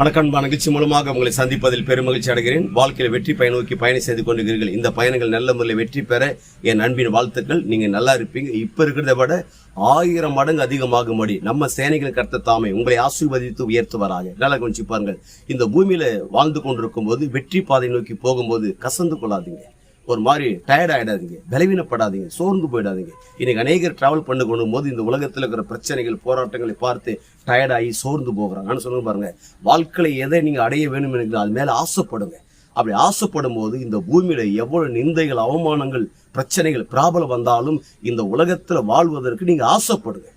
வணக்கம் நிகழ்ச்சி மூலமாக உங்களை சந்திப்பதில் பெருமகிழ்ச்சி அடைகிறேன். வாழ்க்கையில் வெற்றி பயன் நோக்கி பயணம் செய்து கொண்டிருக்கிறீர்கள். இந்த பயணங்கள் நல்ல முறையில் வெற்றி பெற என் அன்பின் வாழ்த்துக்கள். நீங்கள் நல்லா இருப்பீங்க. இப்போ இருக்கிறத விட ஆயிரம் மடங்கு அதிகமாகும்படி நம்ம சேனைகள் கர்த்த தாமே உங்களை ஆசீர்வதித்து உயர்த்துவராக. நல்லா கொஞ்சம் பாருங்கள். இந்த பூமியில் வாழ்ந்து கொண்டிருக்கும் போது வெற்றி பாதை நோக்கி போகும்போது கசந்து கொள்ளாதீங்க. ஒரு மாதிரி டயர்ட் ஆகிடாதீங்க பலவீனப்படாதீங்க சோர்ந்து போயிடாதீங்க. இன்னைக்கு அநேகர் டிராவல் பண்ணி கொண்டும் போது இந்த உலகத்தில் இருக்கிற பிரச்சனைகள் போராட்டங்களை பார்த்து டயர்டாகி சோர்ந்து போகிறாங்க. நான் சொல்லுங்க பாருங்க வாழ்க்கையில எதை நீங்கள் அடைய வேணும் என்று அது மேலே ஆசைப்படுங்க. அப்படி ஆசைப்படும் போது இந்த பூமியில எவ்வளவு நிந்தைகள் அவமானங்கள் பிரச்சனைகள் பிராபலம் வந்தாலும் இந்த உலகத்தில் வாழ்வதற்கு நீங்க ஆசைப்படுங்க.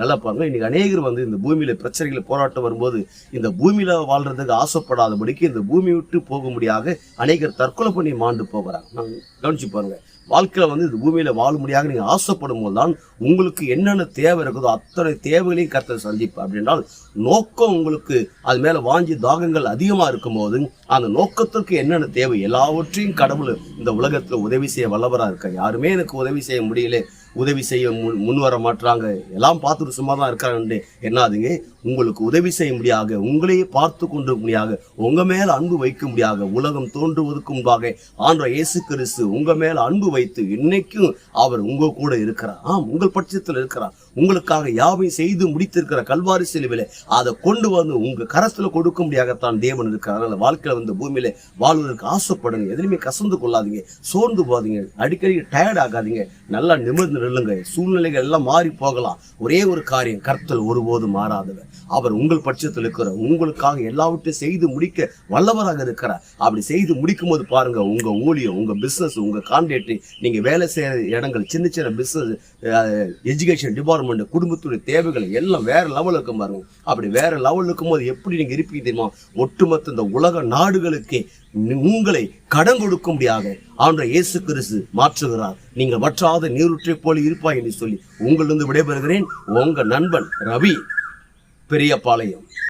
நல்லா பாருங்க. இன்றைக்கி அநேகர் வந்து இந்த பூமியில் பிரச்சனைகள் போராட்டம் வரும்போது இந்த பூமியில் வாழ்கிறதுக்கு ஆசைப்படாதபடிக்கு இந்த பூமி விட்டு போகும்படியாக அநேகர் தற்கொலை பண்ணி மாண்டு போகிறாங்க நான் கவனிச்சு பாருங்கள் வாழ்க்கையில் வந்து இந்த பூமியில் வாழ முடியாத நீங்கள் ஆசைப்படும் போதுதான் உங்களுக்கு என்னென்ன தேவை இருக்குதோ அத்தனை தேவைகளையும் கருத்தை சந்திப்பார். அப்படின்னால் நோக்கம் உங்களுக்கு அது மேலே வாஞ்சி தாகங்கள் அதிகமாக இருக்கும்போது அந்த நோக்கத்திற்கு என்னென்ன தேவை? எல்லாவற்றையும் கடவுள் இந்த உலகத்தில் உதவி செய்ய வல்லவராக இருக்க யாருமே எனக்கு உதவி செய்ய முடியல. உதவி செய்ய முன் முன் வர மாட்டாங்க எல்லாம் பார்த்துட்டு சும்மா தான் இருக்கிறாங்கன்னு என்னாதுங்க உங்களுக்கு உதவி செய்ய முடியாது உங்களையே பார்த்து கொண்டு முடியாக உங்க மேல அன்பு வைக்க முடியாக உலகம் தோன்றுவதற்கு முன்பாக ஆண்ட இயேசு கிறிஸ்து உங்க மேல அன்பு வைத்து இன்னைக்கும் அவர் உங்க கூட இருக்கிறார். ஆம் உங்கள் பட்சத்தில் இருக்கிறார். உங்களுக்காக யாவையும் செய்து முடித்திருக்கிற கல்வாரி செலவில் அதை கொண்டு வந்து உங்க கரத்துல கொடுக்க முடியாதான் தேவன் இருக்கிறார். அதனால் வாழ்க்கையில வந்து பூமியில வாழ்வதற்கு ஆசைப்படுங்க. எதுலையுமே கசந்து கொள்ளாதீங்க. சோர்ந்து போகாதீங்க. அடிக்கடி டயர்ட் ஆகாதீங்க. நல்லா நிமிர்ந்து நில்லுங்க சூழ்நிலைகள் எல்லாம் மாறி போகலாம். ஒரே ஒரு காரியம் கர்த்தல் ஒருபோதும் மாறாதவர். அவர் உங்கள் பட்சத்தில் இருக்கிற உங்களுக்காக எல்லாவற்றையும் செய்து முடிக்க வல்லவராக இருக்கிறார். அப்படி செய்து முடிக்கும் போது பாருங்க உங்க ஊழியம் உங்க பிசினஸ் உங்க கான்ட்ராக்ட் நீங்க வேலை செய்யற இடங்கள் சின்ன சின்ன பிசினஸ் எஜுகேஷன் டிபார்ட்மெண்ட் குடும்பத்துடைய தேவைகள் எல்லாம் வேற லெவலில் இருக்கும் பாருங்க. அப்படி வேற லெவலில் இருக்கும்போது எப்படி நீங்க இருப்பீங்க தெரியுமா? ஒட்டுமொத்த இந்த உலக நாடுகளுக்கே உங்களை கடன் கொடுக்கும்படியாக ஆண்ட இயேசு கிறிஸ்து மாற்றுகிறார். நீங்கள் வற்றாத நீருற்றை போல இருப்பாய் என்று சொல்லி உங்களிருந்து விடைபெறுகிறேன். உங்க நண்பன் ரவி பெரியபாளையம்.